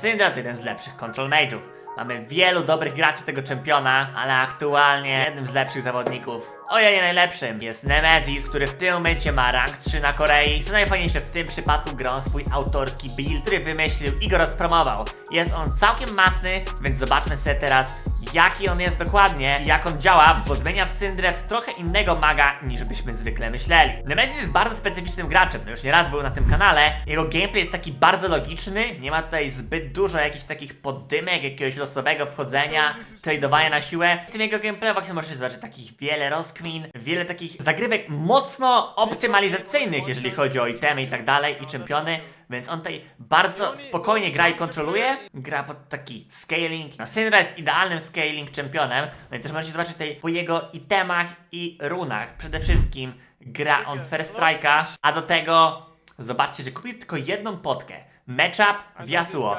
Syndra to jeden z lepszych control mage'ów. Mamy wielu dobrych graczy tego czempiona, ale aktualnie jednym z lepszych zawodników, ojej nie najlepszym, jest Nemesis, który w tym momencie ma rank 3 na Korei. Co najfajniejsze, w tym przypadku on swój autorski build, który wymyślił i go rozpromował. Jest on całkiem masny, więc zobaczmy sobie teraz, jaki on jest dokładnie i jak on działa, bo zmienia w Syndrę w trochę innego maga niż byśmy zwykle myśleli. Nemesis jest bardzo specyficznym graczem, no już nieraz był na tym kanale. Jego gameplay jest taki bardzo logiczny, nie ma tutaj zbyt dużo jakichś takich poddymek, jakiegoś losowego wchodzenia, tradowania na siłę. W tym jego gameplayu właśnie możecie zobaczyć takich wiele rozkmin, wiele takich zagrywek mocno optymalizacyjnych, jeżeli chodzi o itemy i tak dalej i czempiony. Więc on tutaj bardzo spokojnie gra i kontroluje. Gra pod taki scaling. No Syndra jest idealnym scaling czempionem. No i też możecie zobaczyć tutaj po jego itemach i runach. Przede wszystkim gra on First Strike'a, a do tego zobaczcie, że kupił tylko jedną potkę. Matchup w Yasuo.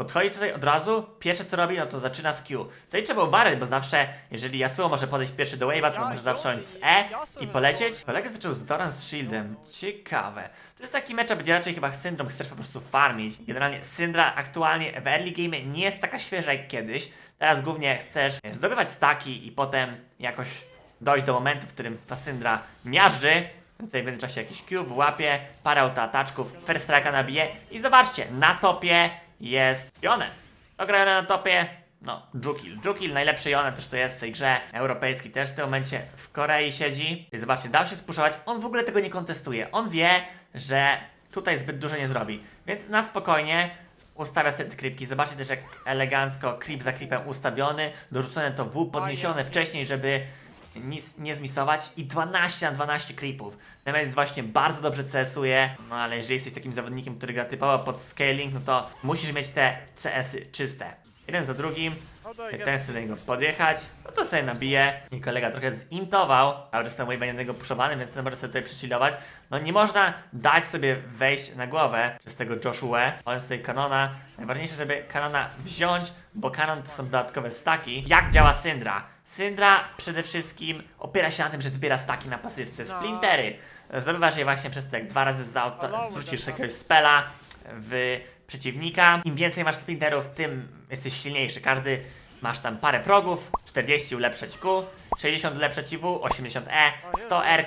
Podchodzi tutaj od razu, pierwsze co robi, no to zaczyna z Q. Tutaj trzeba uważać, bo zawsze, jeżeli Yasuo może podejść pierwszy do wave'a, to może zacząć z E i polecieć. Kolega zaczął z Doran z Shieldem, ciekawe. To jest taki matchup, gdzie raczej chyba Syndrom chcesz po prostu farmić. Generalnie Syndra aktualnie w early game nie jest taka świeża jak kiedyś. Teraz głównie chcesz zdobywać staki i potem jakoś dojść do momentu, w którym ta Syndra miażdży. Tutaj w międzyczasie jakiś Q wyłapie, parę autoataczków, first strike'a nabije i zobaczcie, na topie jest Jonen. Ograny na topie, no, Jukil. Jukil, najlepszy Jonen też to jest w tej grze. Europejski też w tym momencie w Korei siedzi. Zobaczcie, dał się spuszować. On w ogóle tego nie kontestuje. On wie, że tutaj zbyt dużo nie zrobi. Więc na spokojnie ustawia sobie te creepki. Zobaczcie też jak elegancko creep za creepem ustawiony. Dorzucone to W podniesione wcześniej, żeby nic nie zmisować i 12 na 12 creepów. Nemesis właśnie bardzo dobrze CS-uje, no ale jeżeli jesteś takim zawodnikiem, który gra typowo pod scaling, no to musisz mieć te CS-y czyste. Jeden za drugim, ten chce do niego podjechać, no to sobie nabije. I kolega trochę zintował, ale wave będzie niego puszowany, więc ten może sobie tutaj przychillować. No nie można dać sobie wejść na głowę przez tego Joshua. On tutaj kanona. Najważniejsze, żeby kanona wziąć, bo kanon to są dodatkowe staki. Jak działa Syndra? Syndra przede wszystkim opiera się na tym, że zbiera staki na pasywce. Splintery. Zdobywasz je właśnie przez to, jak dwa razy zrzucisz jakiegoś spela w przeciwnika. Im więcej masz splinterów, tym jesteś silniejszy. Każdy masz tam parę progów, 40 ulepszać Q, 60 ulepszać W, 80 E, 100 R,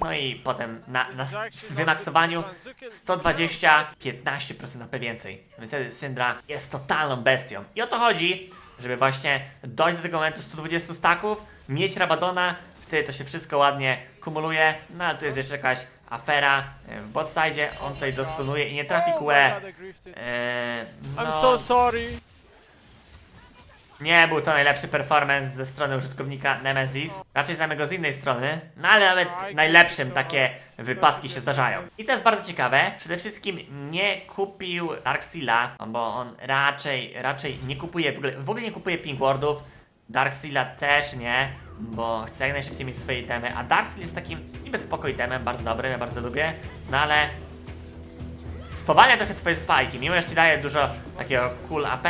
no i potem na, na wymaksowaniu 120, 15% AP więcej. Więc wtedy Syndra jest totalną bestią. I o to chodzi, żeby właśnie dojść do tego momentu 120 staków, mieć Rabadona, wtedy to się wszystko ładnie kumuluje. No ale tu jest jeszcze jakaś afera e, w botside, on tutaj dostunuje i nie trafi QE. Eee, I'm no, so sorry. Nie był to najlepszy performance ze strony użytkownika Nemesis. Raczej znamy go z innej strony, no ale nawet najlepszym takie wypadki się zdarzają. I to jest bardzo ciekawe. Przede wszystkim nie kupił Darkseala, bo on raczej, raczej nie kupuje, w ogóle, w ogóle nie kupuje Pinkwardów. Darkseala też nie, bo chce jak najszybciej mieć swoje itemy, a Darkseal jest takim niby spoko itemem, bardzo dobrym, ja bardzo lubię, no ale spowalnia trochę twoje spajki. Mimo, że ci daje dużo takiego cool AP,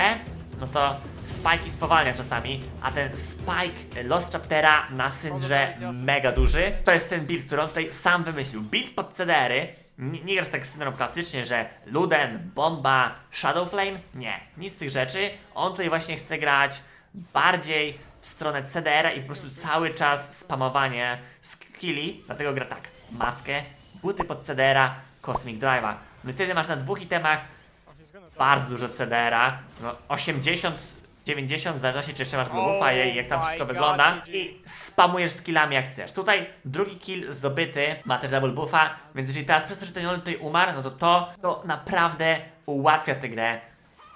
no to spajki spowalnia czasami, a ten spike Lost Chaptera na Syndrze mega duży. To jest ten build, który on tutaj sam wymyślił. Build pod CDR-y. Nie, nie grasz tak z Syndrą klasycznie, że Luden, Bomba, Shadow Flame. Nie, nic z tych rzeczy. On tutaj właśnie chce grać bardziej w stronę CDR-a i po prostu cały czas spamowanie skilli. Dlatego gra tak. Maskę, buty pod CDR-a, Cosmic Drive'a. No wtedy masz na dwóch itemach bardzo dużo CDR-a, no 80, 90, zależy się czy jeszcze masz globuffa i jak tam Oh wszystko wygląda i spamujesz skillami jak chcesz. Tutaj drugi kill zdobyty, ma też double buffa, więc jeżeli teraz przez to, że ten Jolen tutaj umarł, no to to, to naprawdę ułatwia tę grę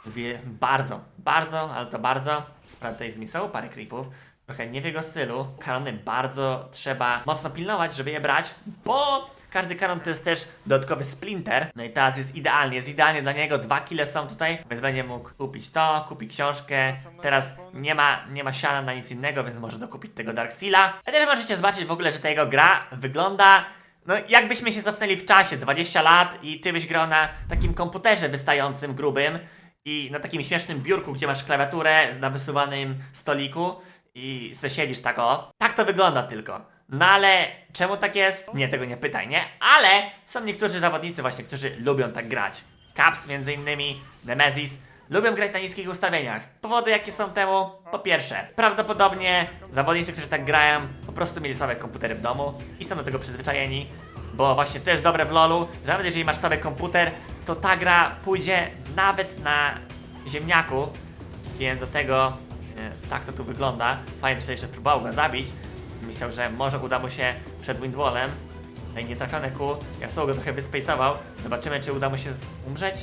Wie, bardzo, bardzo, ale to bardzo. Prawda, tutaj zmisował parę creepów. Trochę nie w jego stylu. Kanony bardzo trzeba mocno pilnować, żeby je brać, bo każdy kanon to jest też dodatkowy splinter. No i teraz jest idealnie, jest idealnie dla niego. Dwa kile są tutaj, więc będzie mógł kupić to, kupić książkę. Teraz nie ma, nie ma siana na nic innego, więc może dokupić tego Darkseala. A też możecie zobaczyć w ogóle, że ta jego gra wygląda no, jakbyśmy się cofnęli w czasie, 20 lat i ty byś grał na takim komputerze wystającym, grubym i na takim śmiesznym biurku, gdzie masz klawiaturę na wysuwanym stoliku i se siedzisz tak o. Tak to wygląda tylko. No ale czemu tak jest? Mnie tego nie pytaj, nie? Ale są niektórzy zawodnicy właśnie, którzy lubią tak grać. Caps między innymi, Nemesis, lubią grać na niskich ustawieniach. Powody jakie są temu? Po pierwsze, prawdopodobnie zawodnicy, którzy tak grają, po prostu mieli słabe komputery w domu i są do tego przyzwyczajeni, bo właśnie to jest dobre w LoLu, że nawet jeżeli masz słaby komputer, to ta gra pójdzie nawet na ziemniaku, więc do tego e, tak to tu wygląda. Fajnie, że jeszcze próbował go zabić. Myślał, że może uda mu się przed Windwallem. No i nietrafione ku. Yasuo go trochę wyspace'ował. Zobaczymy, czy uda mu się umrzeć.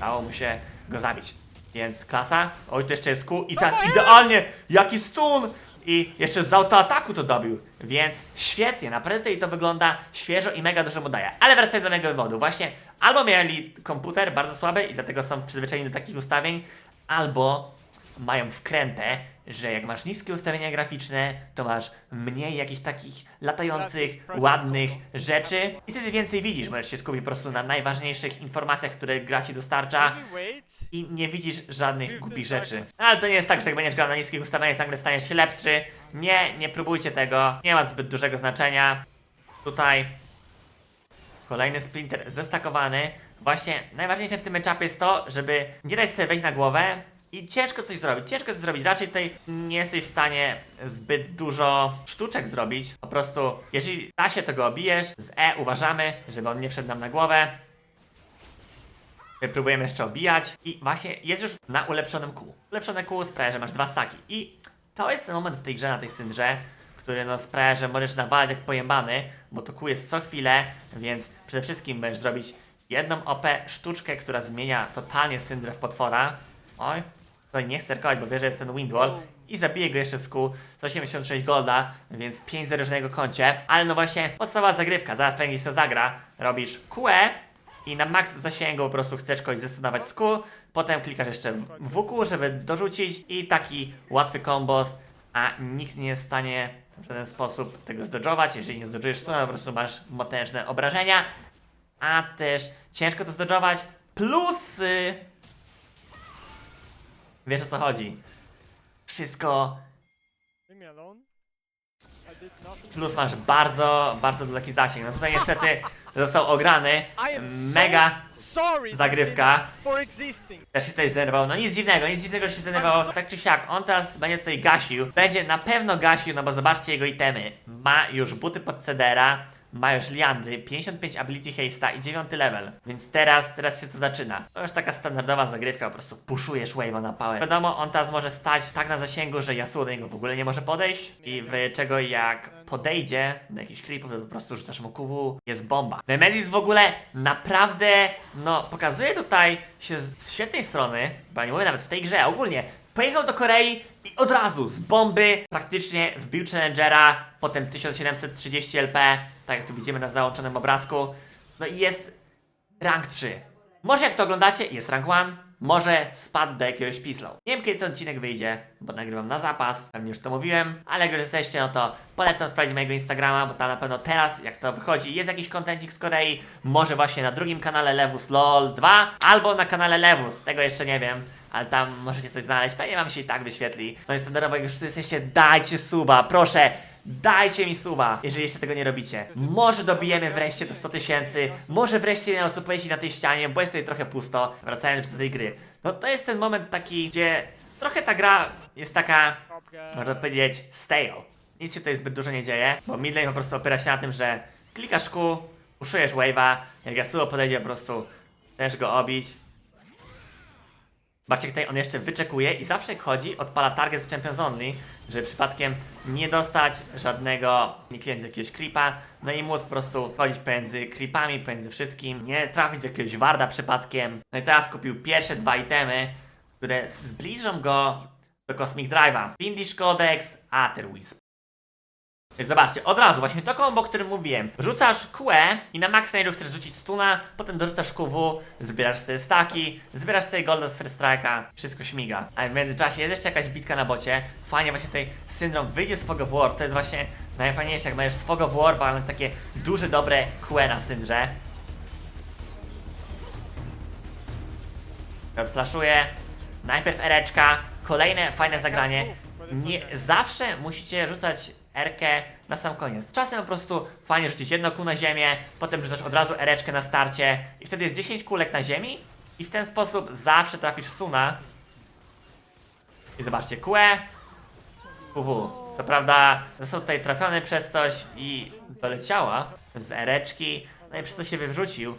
Dało mu się go zabić. Więc klasa. Oj, tu jeszcze jest ku. I teraz idealnie! Jaki stun! I jeszcze z autoataku to dobił. Więc świetnie, naprawdę tutaj to wygląda świeżo i mega dużo mu daje. Ale wracając do mojego wywodu. Właśnie albo mieli komputer bardzo słaby i dlatego są przyzwyczajeni do takich ustawień, albo mają wkrętę, że jak masz niskie ustawienia graficzne, to masz mniej jakichś takich latających, ładnych rzeczy i wtedy więcej widzisz. Możesz się skupić po prostu na najważniejszych informacjach, które gra ci dostarcza i nie widzisz żadnych głupich rzeczy. Ale to nie jest tak, że jak będziesz grał na niskich ustawieniach, nagle staniesz się lepszy. Nie, nie próbujcie tego. Nie ma zbyt dużego znaczenia. Tutaj Kolejny splinter zestakowany. Właśnie najważniejsze w tym etapie jest to, żeby nie dać sobie wejść na głowę i ciężko coś zrobić. Ciężko coś zrobić. Raczej tutaj nie jesteś w stanie zbyt dużo sztuczek zrobić. Po prostu, jeżeli da się, to go obijesz. Z E uważamy, żeby on nie wszedł nam na głowę. My próbujemy jeszcze obijać i właśnie jest już na ulepszonym kół. Ulepszone kół sprawia, że masz dwa staki. I to jest ten moment w tej grze, na tej syndrze, który no sprawia, że możesz nawalać jak pojebany, bo to kół jest co chwilę, więc przede wszystkim będziesz zrobić jedną OP sztuczkę, która zmienia totalnie syndrę w potwora. Oj, tutaj nie chcę cerkować, bo wie, że jest ten Windwall. I zabije go jeszcze z kół, 186 golda, więc 5-0 na jego koncie. Ale no właśnie, podstawowa zagrywka, zaraz pewnie to zagra. Robisz QE, i na max zasięgu po prostu chcesz kogoś zestunować z kół, potem klikasz jeszcze w WQ, żeby dorzucić i taki łatwy kombos, a nikt nie jest w stanie w żaden sposób tego zdodżować, jeżeli nie zdodżujesz to po prostu masz potężne obrażenia, a też ciężko to zdodżować, plusy! Wiesz o co chodzi. Wszystko plus masz bardzo, bardzo daleki zasięg. No tutaj niestety został ograny. Mega zagrywka. Też się tutaj zdenerwował. No nic dziwnego, nic dziwnego, że się zdenerwował. Tak czy siak, on teraz będzie tutaj gasił. Będzie na pewno gasił, no bo zobaczcie jego itemy. Ma już buty pod cedera, ma już liandry, 55 ability haste'a i 9 level. Więc teraz, teraz się to zaczyna. To już taka standardowa zagrywka, po prostu puszujesz wave'a na pałę. Wiadomo, on teraz może stać tak na zasięgu, że Yasuo do niego w ogóle nie może podejść. I w czego jak podejdzie do jakichś creepów, to po prostu rzucasz mu QW, jest bomba. Nemesis w ogóle naprawdę, no, pokazuje tutaj się z, świetnej strony, bo nie mówię nawet w tej grze, a ogólnie pojechał do Korei i od razu z bomby praktycznie wbił Challengera, potem 1730 LP, tak jak tu widzimy na załączonym obrazku, no i jest rank 3. Może jak to oglądacie, jest rank 1, może spadł do jakiegoś pislow. Nie wiem kiedy ten odcinek wyjdzie, bo nagrywam na zapas, pewnie już to mówiłem, ale jak już jesteście, no to polecam sprawdzić mojego Instagrama, bo tam na pewno teraz, jak to wychodzi, jest jakiś kontencik z Korei, może właśnie na drugim kanale Lewus LOL 2, albo na kanale Lewus, tego jeszcze nie wiem. Ale tam możecie coś znaleźć, pewnie wam się i tak wyświetli. No i standardowo, jak już tu jesteście, dajcie suba, proszę, Dajcie mi suba, jeżeli jeszcze tego nie robicie. Może dobijemy wreszcie to 100 tysięcy, może wreszcie miał co powiedzieć na tej ścianie, bo jest tutaj trochę pusto, wracając do tej gry. No to jest ten moment taki, gdzie trochę ta gra jest taka, można powiedzieć, stale. Nic się tutaj zbyt dużo nie dzieje, bo midlane po prostu opiera się na tym, że klikasz Q, uszujesz wave'a, jak Yasuo podejdzie po prostu też go obić. Zobaczcie, tutaj on jeszcze wyczekuje i zawsze chodzi, odpala target z Champions Only, żeby przypadkiem nie dostać żadnego, nie klientu jakiegoś creepa, no i móc po prostu chodzić pomiędzy creepami, pomiędzy wszystkim, nie trafić w jakiegoś warda przypadkiem. No i teraz kupił pierwsze dwa itemy, które zbliżą go do Cosmic Drive'a. Findish Codex, Aether Wisp. Zobaczcie, od razu właśnie to combo, o którym mówiłem. Rzucasz QE i na max range'u chcesz rzucić stuna, potem dorzucasz QW, zbierasz sobie staki, zbierasz sobie golda z first strike'a, wszystko śmiga. A w międzyczasie jest jeszcze jakaś bitka na bocie. Fajnie właśnie tutaj syndrom wyjdzie z Fog of War, to jest właśnie najfajniejsze, jak masz z Fog of War, mamy takie duże, dobre QE na syndrze. Odflaszuję. Najpierw ereczka, kolejne fajne zagranie. Nie zawsze musicie rzucać erkę na sam koniec. Czasem po prostu fajnie rzucić jedno kół na ziemię, potem rzucasz od razu ereczkę na starcie i wtedy jest 10 kulek na ziemi i w ten sposób zawsze trafisz Suna. I zobaczcie, QE, QW. Co prawda został tutaj trafiony przez coś i doleciała z ereczki, no i przez to się wywrócił.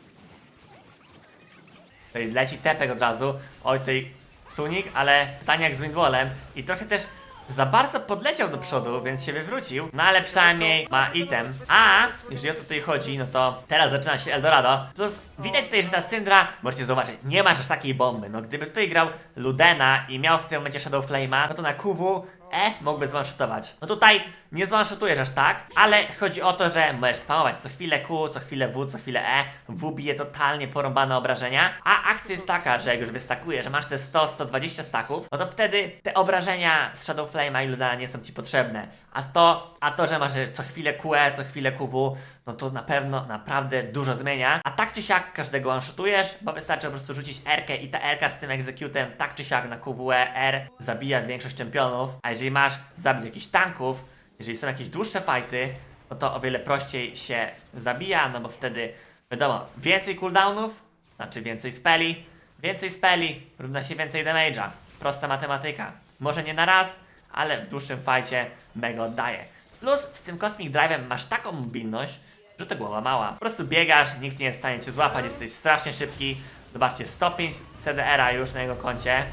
Tutaj leci tepek od razu. Oj, tutaj Sunik, ale pytanie jak z Windwallem. I trochę też za bardzo podleciał do przodu, więc się wywrócił. No ale przynajmniej ma item. A jeżeli o to tutaj chodzi, no to teraz zaczyna się Eldorado. Plus widać tutaj, że ta Syndra, możecie zobaczyć, nie ma aż takiej bomby. No gdyby tutaj grał Ludena i miał w tym momencie Shadow Flame'a, no to na QW E mógłby zwanshotować. No tutaj nie zwanshotujesz aż tak, ale chodzi o to, że możesz spamować co chwilę Q, co chwilę W, co chwilę E. W bije totalnie porąbane obrażenia, a akcja jest taka, że jak już wystakujesz, że masz te 100-120 staków, no to wtedy te obrażenia z Shadow Flame'a i Ludana nie są ci potrzebne. A 100, a to, że masz co chwilę QE, co chwilę QW, no to na pewno naprawdę dużo zmienia. A tak czy siak każdego one-shotujesz, bo wystarczy po prostu rzucić R-kę i ta R-ka z tym executem tak czy siak na QWE R zabija większość czempionów. A jeżeli masz zabić jakichś tanków, jeżeli są jakieś dłuższe fighty, no to o wiele prościej się zabija, no bo wtedy wiadomo, więcej cooldownów, znaczy więcej speli, więcej speli równa się więcej damage'a. Prosta matematyka. Może nie na raz, ale w dłuższym fajcie mega oddaje. Plus z tym Cosmic Drive'em masz taką mobilność, że to głowa mała. Po prostu biegasz, nikt nie jest w stanie cię złapać, jesteś strasznie szybki. Zobaczcie, 105 CDR-a już na jego koncie.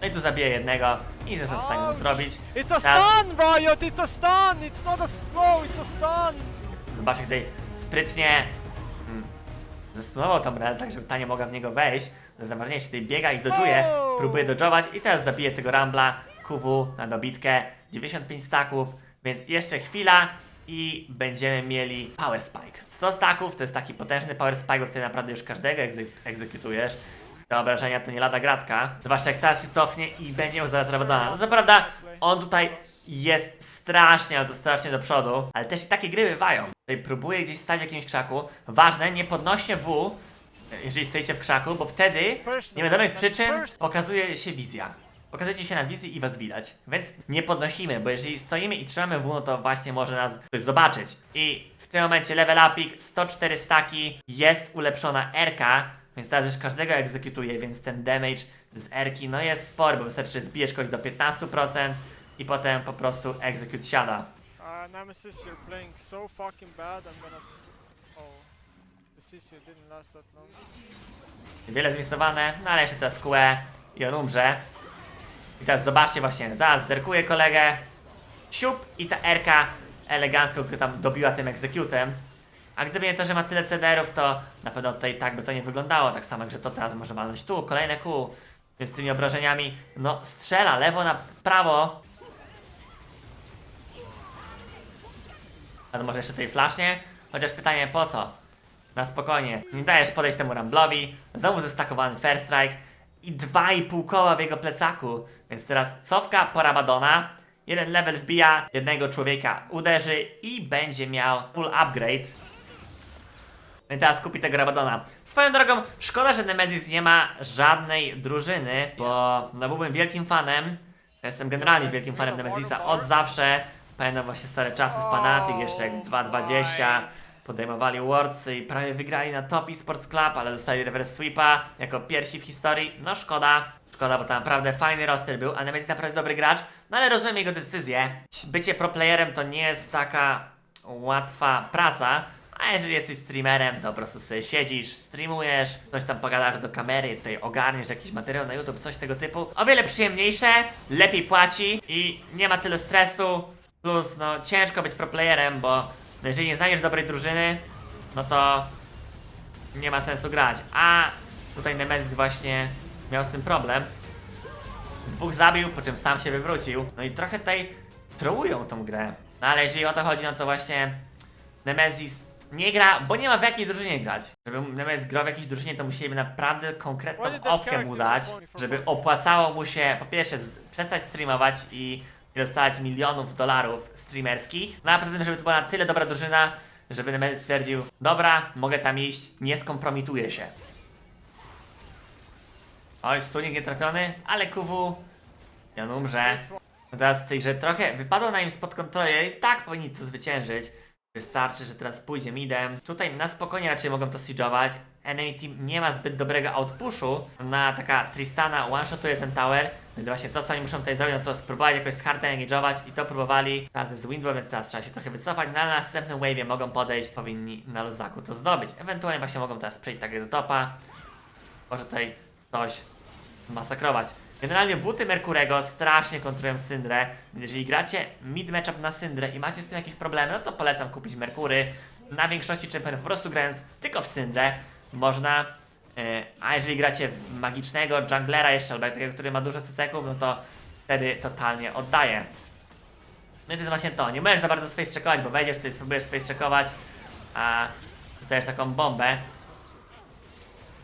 No i tu zabiję jednego i nie jestem w stanie mu zrobić. It's a Teraz- stun, Riot! It's a stun! It's not a slow, it's a stun! Zobaczcie tutaj sprytnie mm, zastunował tą rel, tak żeby ta nie mogła w niego wejść. Jest najważniejsze, tutaj biega i dodżuje, Oh! próbuje dodżować i teraz zabije tego Rambla, QW na dobitkę, 95 staków, więc jeszcze chwila i będziemy mieli Power Spike. 100 staków to jest taki potężny Power Spike, bo wtedy naprawdę już każdego egze egzekutujesz. Te obrażenia to nie lada gratka. Zwłaszcza jak teraz się cofnie i będzie miał zaraz Rabadana. No co prawda, on tutaj jest strasznie, ale to strasznie do przodu, ale też i takie gry bywają. Tutaj próbuje gdzieś stać w jakimś krzaku. Ważne, nie podnośnie W, jeżeli stoicie w krzaku, bo wtedy, nie wiadomo jak przyczyn, pokazuje się wizja. Pokazujecie się na wizji i was widać. Więc nie podnosimy, bo jeżeli stoimy i trzymamy W, no to właśnie może nas ktoś zobaczyć. I w tym momencie level upik, 104 staki, jest ulepszona RK, więc teraz już każdego egzekutuje, więc ten damage z R-ki no jest spory, bo wystarczy, że zbijesz kogoś do 15% i potem po prostu execute siada. Uh, Nemesis, you're playing so fucking bad, I'm gonna... Oh. The CC didn't last that long. Wiele zmisowane, no ale jeszcze teraz QE i on umrze. I teraz zobaczcie właśnie, zaraz zerkuje kolegę, siup i ta RK elegancko go tam dobiła tym executem. A gdyby nie to, że ma tyle CDR-ów, to na pewno tutaj tak by to nie wyglądało. Tak samo że to teraz może walnąć tu, kolejne Q. Więc tymi obrażeniami, no strzela lewo na prawo. Ale może jeszcze tej flashnie? Chociaż pytanie po co? Na spokojnie. Nie dajesz podejść temu Ramblowi. Znowu zestakowany Fair Strike. I 2,5 koła w jego plecaku. Więc teraz cofka po Rabadona. Jeden level wbija, jednego człowieka uderzy i będzie miał full upgrade. No i teraz kupi tego Rabadona. Swoją drogą, szkoda, że Nemesis nie ma żadnej drużyny, bo no byłbym wielkim fanem. Ja Jestem generalnie wielkim fanem Nemesisa od zawsze. Pamiętam właśnie stare czasy w Fanatic, jeszcze jak w 2.20 podejmowali Worldsy i prawie wygrali na Top Sports Club, ale dostali reverse sweepa jako pierwsi w historii. No szkoda. Szkoda, bo tam naprawdę fajny roster był, a Nemesis naprawdę dobry gracz. No ale rozumiem jego decyzję. Bycie pro playerem to nie jest taka łatwa praca. A jeżeli jesteś streamerem, to po prostu sobie siedzisz, streamujesz, coś tam pogadasz do kamery, tutaj ogarniesz jakiś materiał na YouTube, coś tego typu. O wiele przyjemniejsze, lepiej płaci i nie ma tyle stresu. Plus, no ciężko być pro playerem, bo jeżeli nie znajdziesz dobrej drużyny, no to nie ma sensu grać. A tutaj Nemesis właśnie miał z tym problem. Dwóch zabił, po czym sam się wywrócił. No i trochę tutaj trołują tą grę. No ale jeżeli o to chodzi, no to właśnie Nemesis nie gra, bo nie ma w jakiej drużynie grać. Żeby Nemesis grał w jakiejś drużynie, to musieliby naprawdę konkretną owkę mu dać, żeby opłacało mu się po pierwsze przestać streamować i nie dostawać milionów dolarów streamerskich. No a poza tym, żeby to była na tyle dobra drużyna, żeby Nemesis stwierdził, dobra, mogę tam iść, nie skompromituję się. Oj, stunik nie trafiony, ale i on umrze. No teraz w tej grze trochę wypadło na nim spod kontroli, i tak powinni to zwyciężyć. Wystarczy, że teraz pójdzie midem. Tutaj na spokojnie raczej mogą to siege'ować, enemy team nie ma zbyt dobrego outpushu, na taka Tristana one-shotuje ten tower, więc właśnie to co oni muszą tutaj zrobić, no to spróbować jakoś z hard engage'ować i to próbowali teraz z Windwall, więc teraz trzeba się trochę wycofać, no, na następnym wave'ie mogą podejść, powinni na luzaku to zdobyć. Ewentualnie właśnie mogą teraz przejść tak do topa, może tutaj coś masakrować. Generalnie buty Merkurego strasznie kontrują Syndrę, jeżeli gracie mid matchup na Syndrę i macie z tym jakieś problemy, no to polecam kupić Merkury. Na większości czempionów po prostu grając tylko w Syndrę można, e, a jeżeli gracie w magicznego junglera jeszcze, albo takiego, który ma dużo cyceków, no to wtedy totalnie oddaje. No i to jest właśnie to, nie możesz za bardzo face checkować, bo wejdziesz, ty spróbujesz face checkować, a dostajesz taką bombę,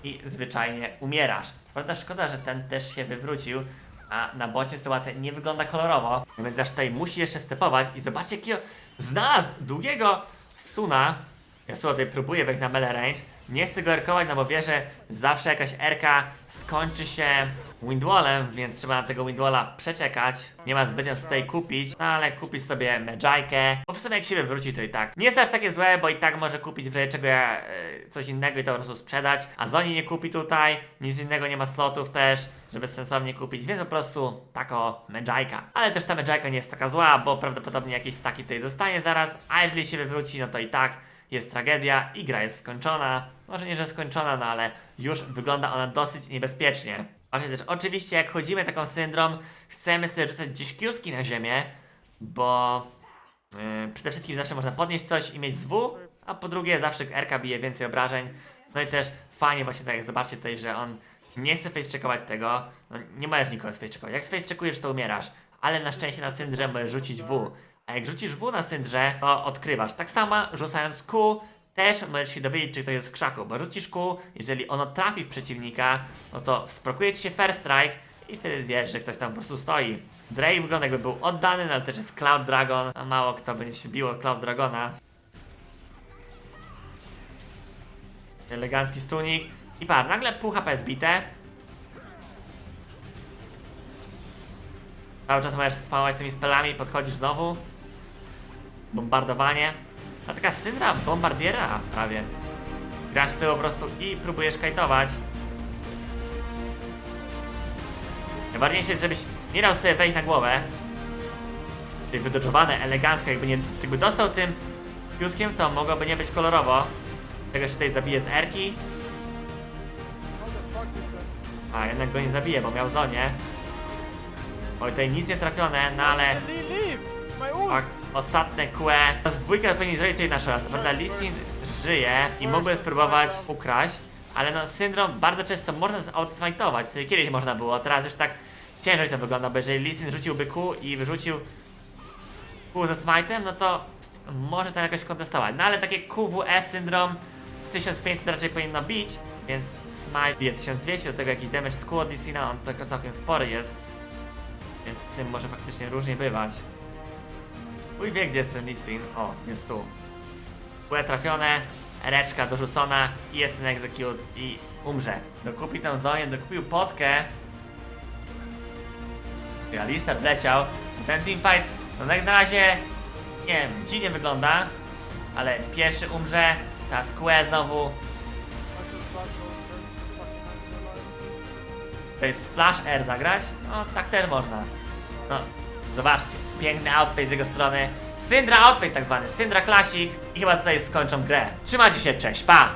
i zwyczajnie umierasz. Prawda, szkoda, że ten też się wywrócił, a na bocie sytuacja nie wygląda kolorowo, więc aż tutaj musi jeszcze stepować i zobaczcie jakiego znalazł długiego stuna. Ja tutaj próbuję wejść na melee range, nie chcę go erkować, no bo wie, że zawsze jakaś erka skończy się windwallem, więc trzeba na tego windwalla przeczekać. Nie ma zbytnio co tutaj kupić, no ale kupić sobie Medjajkę, bo w sumie jak się wywróci to i tak. Nie jest aż takie złe, bo i tak może kupić w czego ja, e, coś innego i to po prostu sprzedać, a Zoni nie kupi tutaj, nic innego nie ma slotów też, żeby sensownie kupić, więc po prostu tako Medjajka. Ale też ta Medjajka nie jest taka zła, bo prawdopodobnie jakieś staki tutaj dostanie zaraz, a jeżeli się wywróci, no to i tak jest tragedia i gra jest skończona. Może nie, że skończona, no ale już wygląda ona dosyć niebezpiecznie. Właśnie też, oczywiście jak chodzimy taką syndrom, chcemy sobie rzucać gdzieś kiuski na ziemię, bo yy, przede wszystkim zawsze można podnieść coś i mieć z W, a po drugie zawsze RK bije więcej obrażeń. No i też fajnie właśnie tak jak zobaczcie tutaj, że on nie chce face tego, no nie możesz nikogo face Jak face checkujesz to umierasz, ale na szczęście na syndrze możesz rzucić W. A jak rzucisz W na syndrze, to odkrywasz. Tak samo rzucając Q, też możesz się dowiedzieć, czy ktoś jest w krzaku, bo rzucisz Q, jeżeli ono trafi w przeciwnika, no to sprokuje ci się first strike i wtedy wiesz, że ktoś tam po prostu stoi. Drake wygląda jakby był oddany, no ale też jest Cloud Dragon, a mało kto będzie się biło Cloud Dragona. Elegancki stunik. I par, nagle pół HP zbite. Cały czas możesz spamować tymi spelami, podchodzisz znowu. Bombardowanie. A taka syndra bombardiera prawie. Grasz z tyłu po prostu i próbujesz kajtować. Najważniejsze jest, żebyś nie dał sobie wejść na głowę. Tutaj wydodżowane, elegancko, jakby nie, jakby dostał tym piuskiem, to mogłoby nie być kolorowo. Tego się tutaj zabije z erki. A, jednak go nie zabije, bo miał zonie. Oj, tutaj nic nie trafione, no ale... Lee, leave! My ult! Tak, ostatnie QE. Z dwójka powinni zrobić tutaj nasze raz. Prawda, żyje i mógłby spróbować ukraść, ale no syndrom bardzo często można outsmite'ować, sobie kiedyś można było, teraz już tak ciężej to wygląda, bo jeżeli Lee Sin rzuciłby Q i wyrzucił Q ze smite'em, no to może tam jakoś kontestować. No ale takie QWE syndrom z 1500 raczej powinno bić, więc smite bije 1200, do tego jakiś damage z Q od Lee Sina, on tylko całkiem spory jest. Więc z tym może faktycznie różnie bywać. Uj wie gdzie jest ten listing. O, jest tu. Kule trafione, reczka dorzucona i jest ten execute i umrze. Dokupi tą zonię, dokupił potkę. Ja lister wleciał. Ten teamfight, no jak na razie, nie wiem, dziwnie wygląda. Ale pierwszy umrze, ta square znowu. To jest flash air zagrać? No tak też można. No, zobaczcie, piękny outplay z jego strony. Syndra outplay tak zwany, Syndra Classic i chyba tutaj skończą grę. Trzymajcie się, cześć, pa!